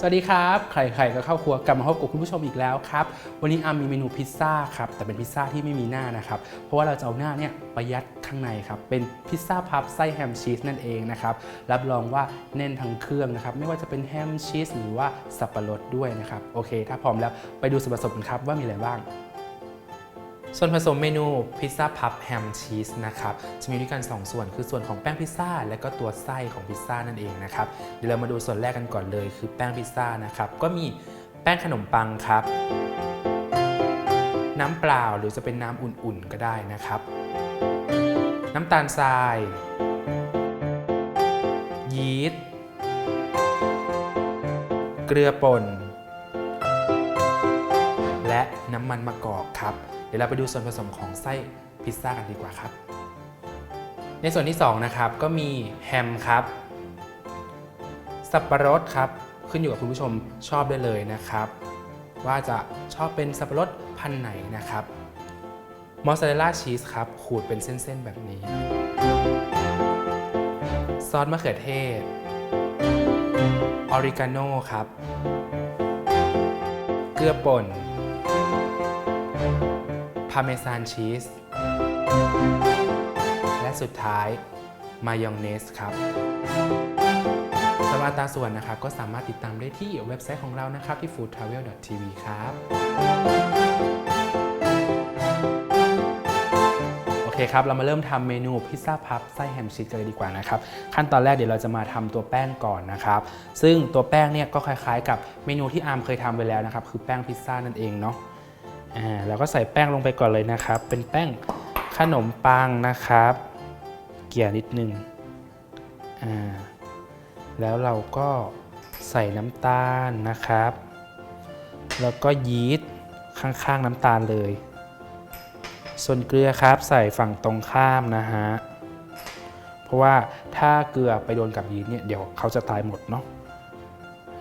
สวัสดีครับ ใครๆก็เข้าครัวกลับมาพบกับคุณผู้ชมอีกแล้วครับ วันนี้อามมีเมนูพิซซ่าครับ แต่เป็นพิซซ่าที่ไม่มีหน้านะครับ เพราะว่าเราจะเอาหน้าเนี่ยไปยัดข้างในครับ เป็นพิซซ่าพับไส้แฮมชีสนั่นเองนะครับ รับรองว่าแน่นทั้งเครื่องนะครับ ไม่ว่าจะเป็นแฮมชีสหรือว่าสับปะรดด้วยนะครับ โอเค ถ้าพร้อมแล้วไปดูส่วนผสมกันครับว่ามีอะไรบ้าง ส่วนผสมเมนูพิซซ่าพับแฮมชีสนะครับจะมีด้วยกัน 2 ส่วนคือส่วนของแป้งพิซซ่า และก็ตัวไส้ของพิซซ่านั่นเองนะครับเดี๋ยวเรามาดูส่วนแรกกันก่อนเลย คือแป้งพิซซ่านะครับก็มีแป้งขนมปังครับ น้ำเปล่าหรือจะเป็นน้ำอุ่นๆก็ได้นะครับ น้ำตาลทราย ยีสต์เกลือป่นและน้ำมันมะกอกครับ ดี๋ยวเราไปดูส่วนผสมของไส้พิซซ่ากันดีกว่าครับ ในส่วนที่ 2 นะครับ ก็มีแฮมครับ สับปะรดครับ ขึ้นอยู่กับคุณผู้ชมชอบได้เลยนะครับ ว่าจะชอบเป็นสับปะรดพันไหนนะครับ มอสซาเรลล่าชีสครับ ขูดเป็นเส้น ๆ แบบนี้ ซอสมะเขือเทศ ออริกาโน่ครับ เกลือป่นาเมซานชีส และสุดท้าย มายองเนสครับสำหรับอัตาส่วนนะครับ ก็สามารถติดตามได้ที่เว็บไซต์ของเรานะครับที่ foodtravel.tv ครับโอเคครับ เรามาเริ่มทำเมนูพิซซ่าพับไส้แฮมชีสกันเลยดีกว่านะครับ ขั้นตอนแรกเดี๋ยวเราจะมาทำตัวแป้งก่อนนะครับ ซึ่งตัวแป้งเนี่ยก็คล้ายๆ กับเมนูที่อาร์มเคยทำไปแล้วนะครับ คือแป้งพิซซ่านั่นเองเนาะ อ่าเราก็ใส่แป้งลงไปก่อนเลยนะครับ เป็นแป้งขนมปังนะครับ เกลี่ยนิดนึงอ่าแล้วเราก็ใส่น้ำตาลนะครับ แล้วก็ยีสต์ข้างๆน้ำตาลเลย ส่วนเกลือครับใส่ฝั่งตรงข้ามนะฮะ เพราะว่าถ้าเกลือไปโดนกับยีสต์เนี่ยเดี๋ยวเขาจะตายหมดเนาะ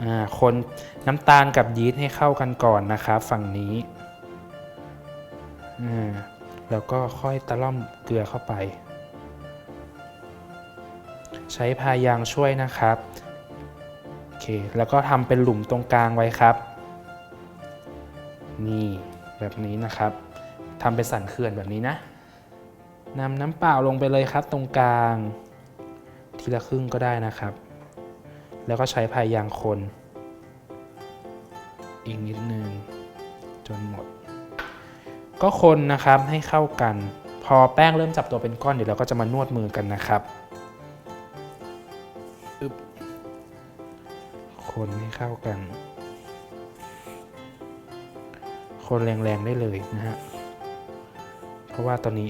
อ่าคนน้ำตาลกับยีสต์ให้เข้ากันก่อนนะครับ ฝั่งนี้ แล้วก็ค่อยตะล่อมเกลือเข้าไป ใช้พายางช่วยนะครับโอเคแล้วก็ทำเป็นหลุมตรงกลางไว้ครับ นี่แบบนี้นะครับทำเป็นสันเขื่อนแบบนี้นะนำน้ำเปล่าลงไปเลยครับ ตรงกลาง ทีละครึ่งก็ได้นะครับ แล้วก็ใช้พายางคน อีกนิดนึงจนหมด ก็คนนะครับให้เข้ากัน พอแป้งเริ่มจับตัวเป็นก้อนเดี๋ยวเราก็จะมานวดมือกันนะครับคนให้เข้ากัน คนแรงๆได้เลยนะฮะ เพราะว่าตอนนี้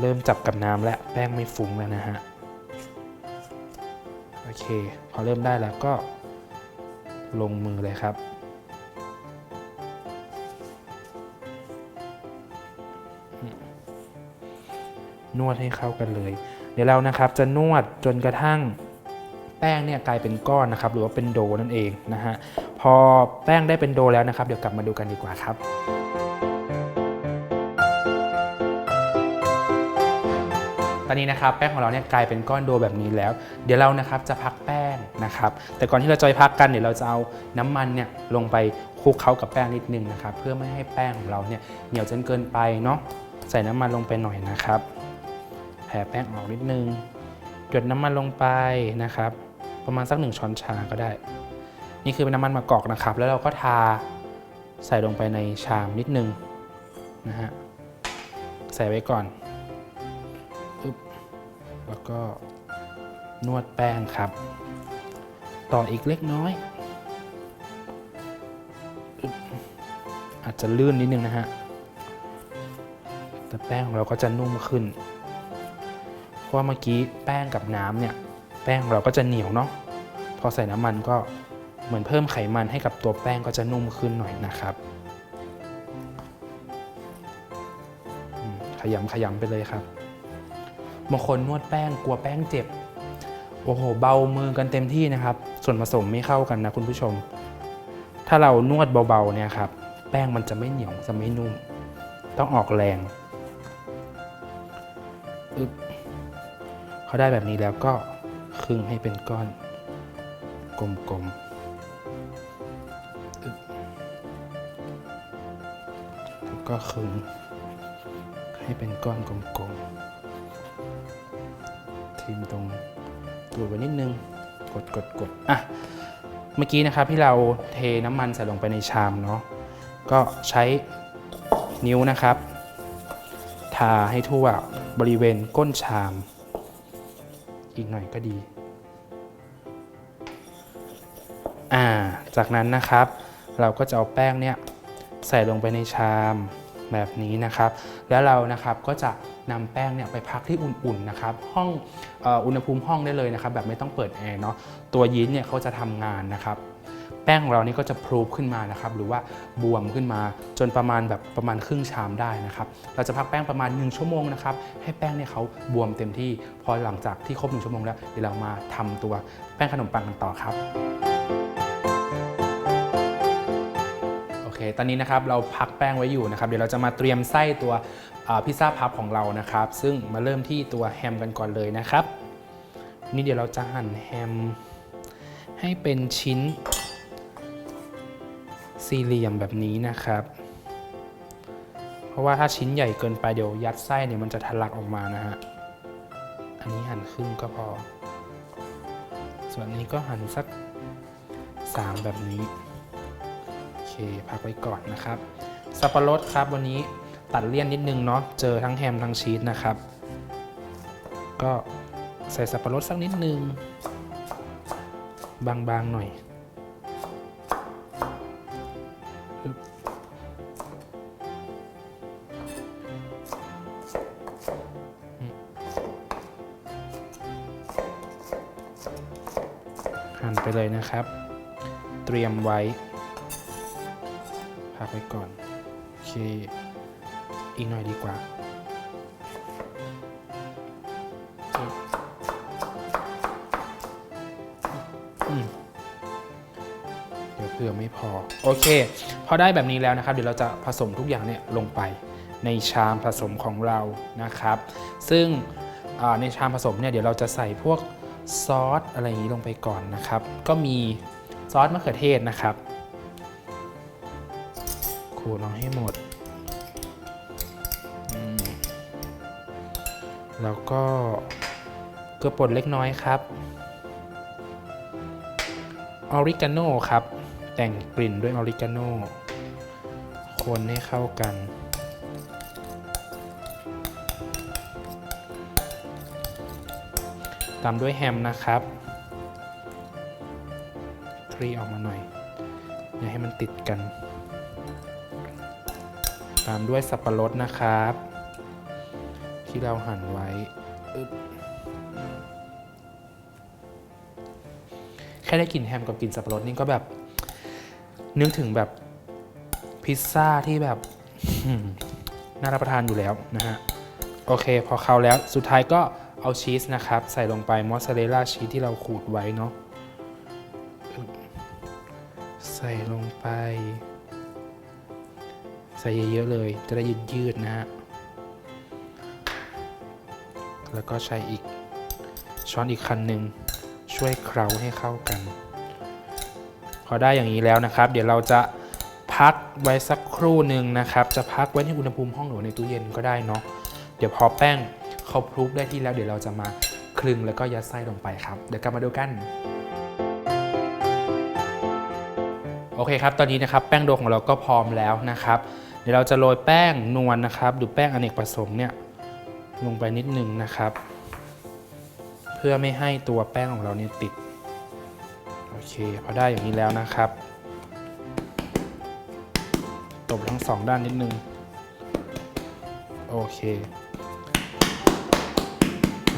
เริ่มจับกับน้ำและแป้งไม่ฟุ้งแล้วนะฮะ โอเค พอเริ่มได้แล้วก็ลงมือเลยครับ นวดให้เข้ากันเลย เดี๋ยวเรานะครับจะนวดจนกระทั่งแป้งเนี่ยกลายเป็นก้อนนะครับ หรือว่าเป็นโดนั่นเองนะฮะพอแป้งได้เป็นโดแล้วนะครับ เดี๋ยวกลับมาดูกันดีกว่าครับตอนนี้นะครับแป้งของเราเนี่ยกลายเป็นก้อนโดแบบนี้แล้ว เดี๋ยวเรานะครับจะพักแป้งนะครับ แต่ก่อนที่เราจะไปพักกันเดี๋ยวเราจะเอาน้ำมันเนี่ยลงไปคลุกเคล้ากับแป้งนิดนึงนะครับ เพื่อไม่ให้แป้งของเราเนี่ยเหนียวจนเกินไปเนาะใส่น้ำมันลงไปหน่อยนะครับ แผ่แป้งออกนิดนึง หยดน้ำมันลงไปนะครับ ประมาณสักหนึ่งช้อนชาก็ได้ นี่คือเป็นน้ำมันมะกอกนะครับ แล้วเราก็ทาใส่ลงไปในชามนิดนึงนะฮะใส่ไว้ก่อนอึ๊บแล้วก็นวดแป้งครับ ต่ออีกเล็กน้อยอึ๊บอาจจะลื่นนิดนึงนะฮะแต่แป้งของเราก็จะนุ่มขึ้น เพราะว่าเมื่อกี้แป้งกับน้ำเนี่ยแป้งเราก็จะเหนียวเนาะพอใส่น้ำมันก็เหมือนเพิ่มไขมันให้กับตัวแป้งก็จะนุ่มขึ้นหน่อยนะครับขยำขยำไปเลยครับบางคนนวดแป้งกลัวแป้งเจ็บ โอ้โห เบามือกันเต็มที่นะครับ ส่วนผสมไม่เข้ากันนะคุณผู้ชม ถ้าเรานวดเบาๆเนี่ยครับ แป้งมันจะไม่เหนียวจะไม่นุ่ม ต้องออกแรงอึ๊บ พอได้แบบนี้แล้วก็ครึ่งให้เป็นก้อนกลมๆแล้วก็ครึ่งให้เป็นก้อนกลมๆ ทิมตรงตัวไว้นิดนึง กดกดกดอะ เมื่อกี้นะครับที่เราเทน้ำมันใส่ลงไปในชามเนาะ ก็ใช้นิ้วนะครับ ทาให้ทั่วบริเวณก้นชาม อีกหน่อยก็ดี อ่า จากนั้นนะครับ เราก็จะเอาแป้งเนี่ยใส่ลงไปในชามแบบนี้นะครับ แล้วเรานะครับก็จะนำแป้งเนี่ยไปพักที่อุ่นๆนะครับ ห้องอ,อุณหภูมิห้องได้เลยนะครับ แบบไม่ต้องเปิดแอร์เนาะ ตัวยีสต์เนี่ยเขาจะทำงานนะครับ ป้งของเรานี่ก็จะพรูฟขึ้นมานะครับหรือว่าบวมขึ้นมาจนประมาณแบบประมาณครึ่งชามได้นะครับเราจะพักแป้งประมาณ 1 ชั่วโมงนะครับให้แป้งเนี่ยเขาบวมเต็มที่พอหลังจากที่ครบ1ชั่วโมงแล้วเดี๋ยวเรามาทำตัวแป้งขนมปังกันต่อครับโอเคตอนนี้นะครับเราพักแป้งไว้อยู่นะครับเดี๋ยวเราจะมาเตรียมไส้ตัวพิซซ่าพับของเรานะครับ ซึ่งมาเริ่มที่ตัวแฮมกันก่อนเลยนะครับ นี่เดี๋ยวเราจะหั่นแฮมให้เป็นชิ้น สี่เหลี่ยมแบบนี้นะครับ เพราะว่าถ้าชิ้นใหญ่เกินไปเดี๋ยวยัดไส้เนี่ยมันจะทะลักออกมานะฮะ อันนี้หั่นครึ่งก็พอ ส่วนนี้ก็หั่นสัก3แบบนี้ โอเค พักไว้ก่อนนะครับ สับปะรดครับวันนี้ตัดเลี่ยนนิดนึงเนาะ เจอทั้งแฮมทั้งชีสนะครับ ก็ใส่สับปะรดสักนิดนึง บางๆหน่อย หั่นไปเลยนะครับ เตรียมไว้พักไว้ก่อนโอเคอีกหน่อยดีกว่าเดี๋ยวเผื่อไม่พอ โอเค พอได้แบบนี้แล้วนะครับ เดี๋ยวเราจะผสมทุกอย่างเนี่ยลงไปในชามผสมของเรานะครับ ซึ่งในชามผสมเนี่ยเดี๋ยวเราจะใส่พวก ซอสอะไรอย่างนี้ลงไปก่อนนะครับ ก็มีซอสมะเขือเทศนะครับ ขูดลงให้หมดมแล้วก็เกลือป่นเล็กน้อยครับ ออริกาโน่ครับ แต่งกลิ่นด้วยออริกาโน่คนให้เข้ากัน ตามด้วยแฮมนะครับคลี่ออกมาหน่อยอย่าให้มันติดกัน ตามด้วยสับปะรดนะครับ ที่เราหั่นไว้แค่ได้กลิ่นแฮมกับกลิ่นสับปะรดนี่ก็แบบ นึกถึงแบบพิซซ่าที่แบบน่ารับประทานอยู่แล้วนะฮะ โอเค พอเข้าแล้วสุดท้ายก็ เอาชีสนะครับ ใส่ลงไปมอสซาเรลล่าชีสที่เราขูดไว้เนาะใส่ลงไป ใส่เยอะๆเลย จะได้ยืดยืดๆนะฮะแล้วก็ใช้อีกช้อนอีกคันหนึ่งช่วยเคล้าให้เข้ากัน พอได้อย่างนี้แล้วนะครับ เดี๋ยวเราจะพักไว้สักครู่หนึ่งนะครับ จะพักไว้ที่อุณหภูมิห้องหรือในตู้เย็นก็ได้เนาะเดี๋ยวพอแป้ง เขาพลุกได้ที่แล้วเดี๋ยวเราจะมาคลึงแล้วก็ยัดไส้ลงไปครับ เดี๋ยวกลับมาดูกันโอเคครับ ตอนนี้นะครับแป้งโดของเราก็พร้อมแล้วนะครับ เดี๋ยวเราจะโรยแป้งนวลนะครับหรือแป้งอเนกประสงค์เนี่ยลงไปนิดนึงนะครับ เพื่อไม่ให้ตัวแป้งของเราเนี่ยติด โอเคพอได้อย่างนี้แล้วนะครับ ตบทั้งสองด้านนิดนึง โอเค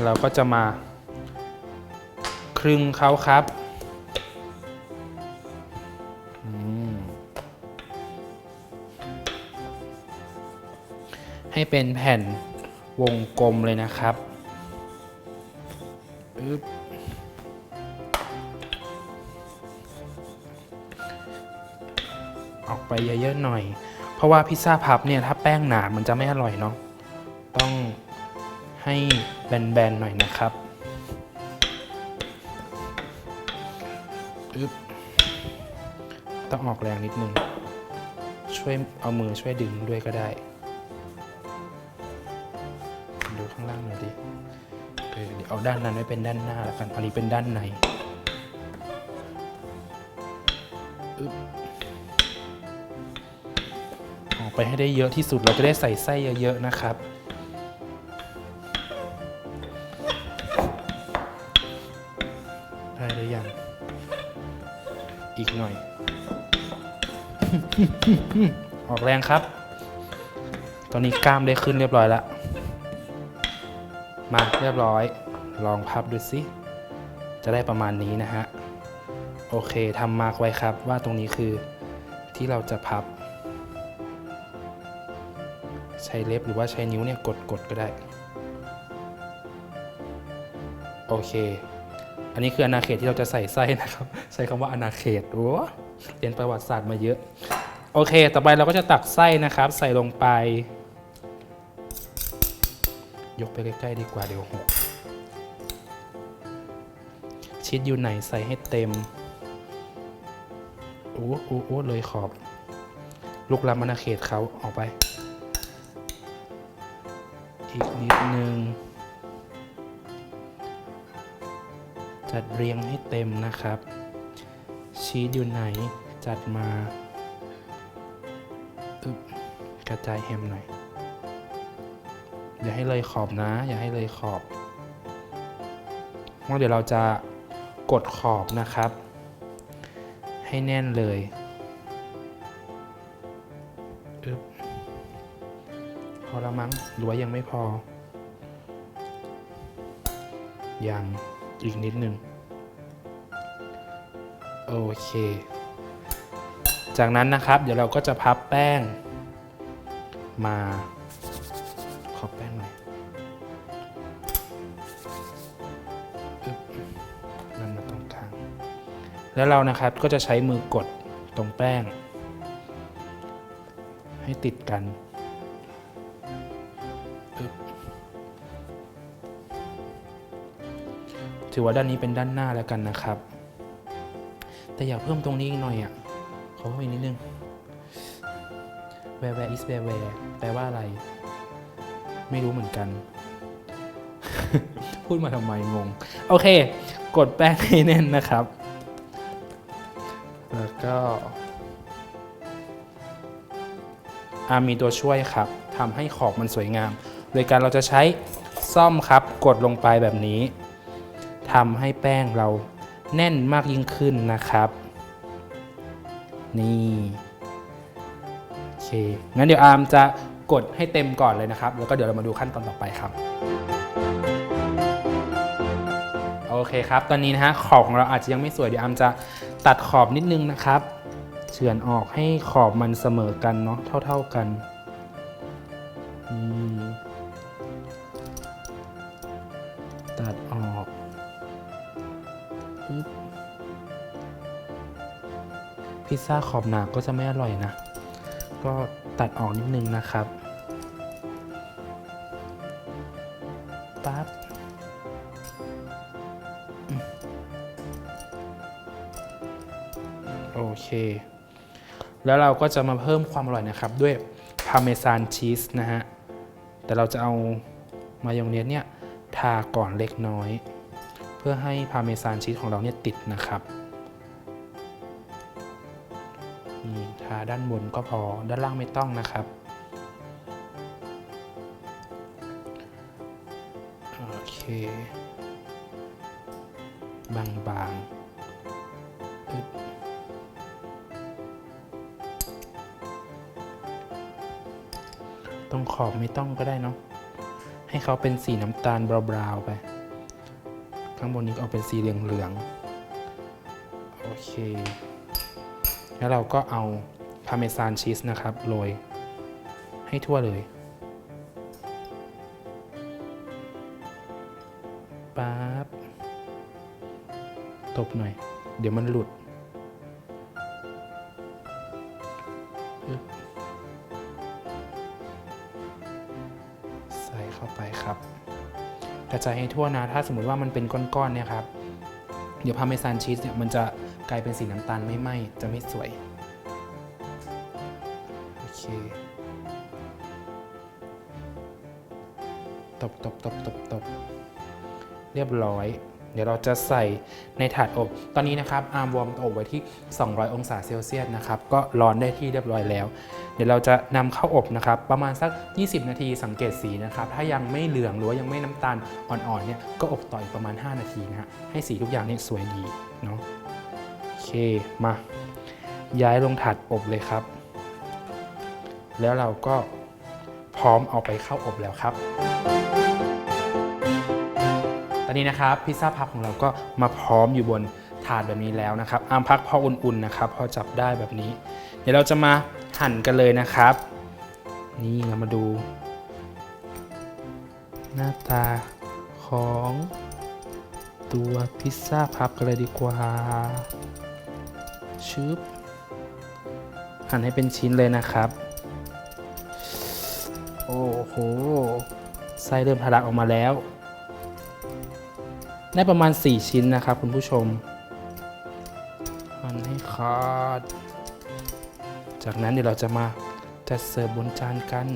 เราก็จะมาคลึงเขาครับให้เป็นแผ่นวงกลมเลยนะครับออกไปเยอะๆหน่อย เพราะว่าพิซซ่าพับเนี่ย ถ้าแป้งหนามันจะไม่อร่อยเนาะต้อง ให้แบนๆหน่อยนะครับอึ๊บต้องออกแรงนิดนึง ช่วยเอามือช่วยดึงด้วยก็ได้ ดูข้างล่างหน่อยดิเออเดี๋ยวเอาด้านนั้นไว้เป็นด้านหน้าแล้วกันอันนี้เป็นด้านในอึ๊บออกไปให้ได้เยอะที่สุดเราจะได้ใส่ไส้เยอะๆนะครับ ออกแรงครับ ตอนนี้กล้ามได้ขึ้นเรียบร้อยแล้ว มาเรียบร้อย ลองพับดูสิ จะได้ประมาณนี้นะฮะ โอเคทำมาร์กไว้ครับว่าตรงนี้คือที่เราจะพับ ใช้เล็บหรือว่าใช้นิ้วเนี่ยกดกดก็ได้ โอเค อันนี้คืออนาเขตที่เราจะใส่ไส้นะครับ ใช้คำว่าอนาเขตโอ้เรียนประวัติศาสตร์มาเยอะ โอเค ต่อไปเราก็จะตักไส้นะครับ ใส่ลงไป ยกไปใกล้ๆดีกว่าเดี๋ยวหกชีสอยู่ไหนใส่ให้เต็มโอ้โอ้โอ้เลยขอบ ลูกลำอนาเขตเขาออกไป อีกนิดนึง จัดเรียงให้เต็มนะครับ ชีสอยู่ไหนจัดมา กระจายแฮมหน่อย อย่าให้เลยขอบนะ อย่าให้เลยขอบเพราะเดี๋ยวเราจะกดขอบนะครับ ให้แน่นเลยอึบพอและมั้งหรือว่ายังไม่พอ ยังอีกนิดหนึ่งโอเค จากนั้นนะครับ เดี๋ยวเราก็จะพับแป้ง มาขอแป้งหน่อยนั่นมาตรงกลาง แล้วเรานะครับก็จะใช้มือกดตรงแป้ง ให้ติดกันถือว่าด้านนี้เป็นด้านหน้าแล้วกันนะครับ แต่อยากเพิ่มตรงนี้อีกหน่อยอะขอเพิ่มอีกนิดนึง where where is where where แปลว่าอะไร ไม่รู้เหมือนกัน พูดมาทำไมงง โอเค กดแป้งให้แน่นนะครับ แล้วก็มีตัวช่วยครับทำให้ขอบมันสวยงาม โดยการเราจะใช้ซ่อมครับ กดลงไปแบบนี้ทำให้แป้งเราแน่นมากยิ่งขึ้นนะครับ นี่ เคงั้นเดี๋ยวอาร์มจะกดให้เต็มก่อนเลยนะครับ แล้วก็เดี๋ยวเรามาดูขั้นตอนต่อไปครับ โอเคครับ ตอนนี้นะฮะขอบของเราอาจจะยังไม่สวยเดี๋ยวอาร์มจะตัดขอบนิดนึงนะครับเฉือนออกให้ขอบมันเสมอกันเนาะเท่า ๆกันตัดออกพิซซ่าขอบหนาก็จะไม่อร่อยนะ ก็ตัดออกนิดนึงนะครับปั๊บโอเค แล้วเราก็จะมาเพิ่มความอร่อยนะครับ ด้วยพาเมซานชีสนะฮะ แต่เราจะเอามายองเนสเนี่ยทาก่อนเล็กน้อย เพื่อให้พาเมซานชีสของเราเนี่ยติดนะครับ ด้านบนก็พอด้านล่างไม่ต้องนะครับโอเค บางๆอึ๊บตรงขอบไม่ต้องก็ได้เนาะให้เขาเป็นสีน้ำตาลบราวๆไป ข้างบนนี้เอาเป็นสีเหลืองๆโอเค แล้วเราก็เอาาเมซานชีสนะครับโรยให้ทั่วเลยปั๊บตบหน่อย เดี๋ยวมันหลุด ใส่เข้าไปครับกระจายให้ทั่วนะ ถ้าสมมติว่ามันเป็นก้อนๆเนี่ยครับ เดี๋ยวพาเมซานชีสเนี่ยมันจะกลายเป็นสีน้ำตาลไม่ไหม้จะไม่สวย ตบตบตบตบเรียบร้อย เดี๋ยวเราจะใส่ในถาดอบ ตอนนี้นะครับอาร์มวอร์มอบไว้ที่ 200 องศาเซลเซียสนะครับ ก็ร้อนได้ที่เรียบร้อยแล้ว เดี๋ยวเราจะนำเข้าอบนะครับ ประมาณสัก 20 นาทีสังเกตสีนะครับ ถ้ายังไม่เหลืองหรือว่ายังไม่น้ำตาลอ่อนๆเนี่ย ก็อบต่ออีกประมาณ 5 นาทีนะฮะ ให้สีทุกอย่างเนี่ยสวยดีเนาะ โอเค มา ย้ายลงถาดอบเลยครับ แล้วเราก็พร้อมเอาไปเข้าอบแล้วครับ อนนี้นะครับพิซซ่าพับของเราก็มาพร้อมอยู่บนถาดแบบนี้แล้วนะครับอามพักพออุ่นๆนะครับพอจับได้แบบนี้ เดี๋ยวเราจะมาหั่นกันเลยนะครับ นี่เรามาดู หน้าตาของตัวพิซซ่าพับกันเลยดีกว่าชึบหั่นให้เป็นชิ้นเลยนะครับ โอ้โหไส้เริ่มทะลักออกมาแล้ว ได้ประมาณ 4 ชิ้นนะครับคุณผู้ชมหั่นให้ขาด จากนั้นเดี๋ยวเราจะมาจัดเสิร์ฟบนจานกัน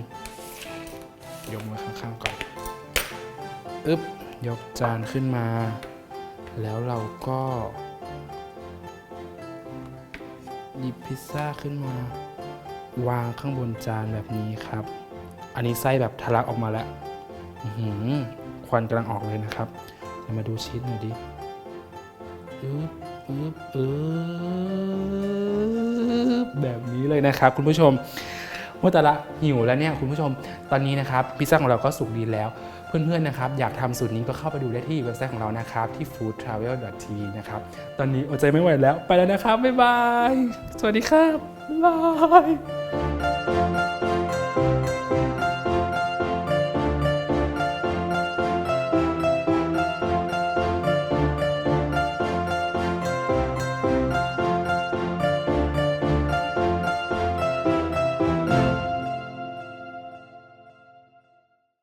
ยกมือข้างๆก่อน อึ๊บ ยกจานขึ้นมา แล้วเราก็ หยิบพิซซ่าขึ้นมา วางข้างบนจานแบบนี้ครับ อันนี้ไส้แบบทะลักออกมาแล้วอื้อหือควันกำลังออกเลยนะครับ มาดูชิ้นหน่อยดิอึ๊บอึ๊บอึ๊บแบบนี้เลยนะครับ คุณผู้ชมเมื่อแต่ละหิวแล้วเนี่ยคุณผู้ชมตอนนี้นะครับพิซซ่าของเราก็สุกดีแล้ว เพื่อนๆนะครับ อยากทำสูตรนี้ก็เข้าไปดูได้ที่เว็บไซต์ของเรานะครับ ที่ foodtravel.tv นะครับ ตอนนี้อดใจไม่ไหวแล้วไปแล้วนะครับ บ๊ายบาย สวัสดีครับ บ๊ายบาย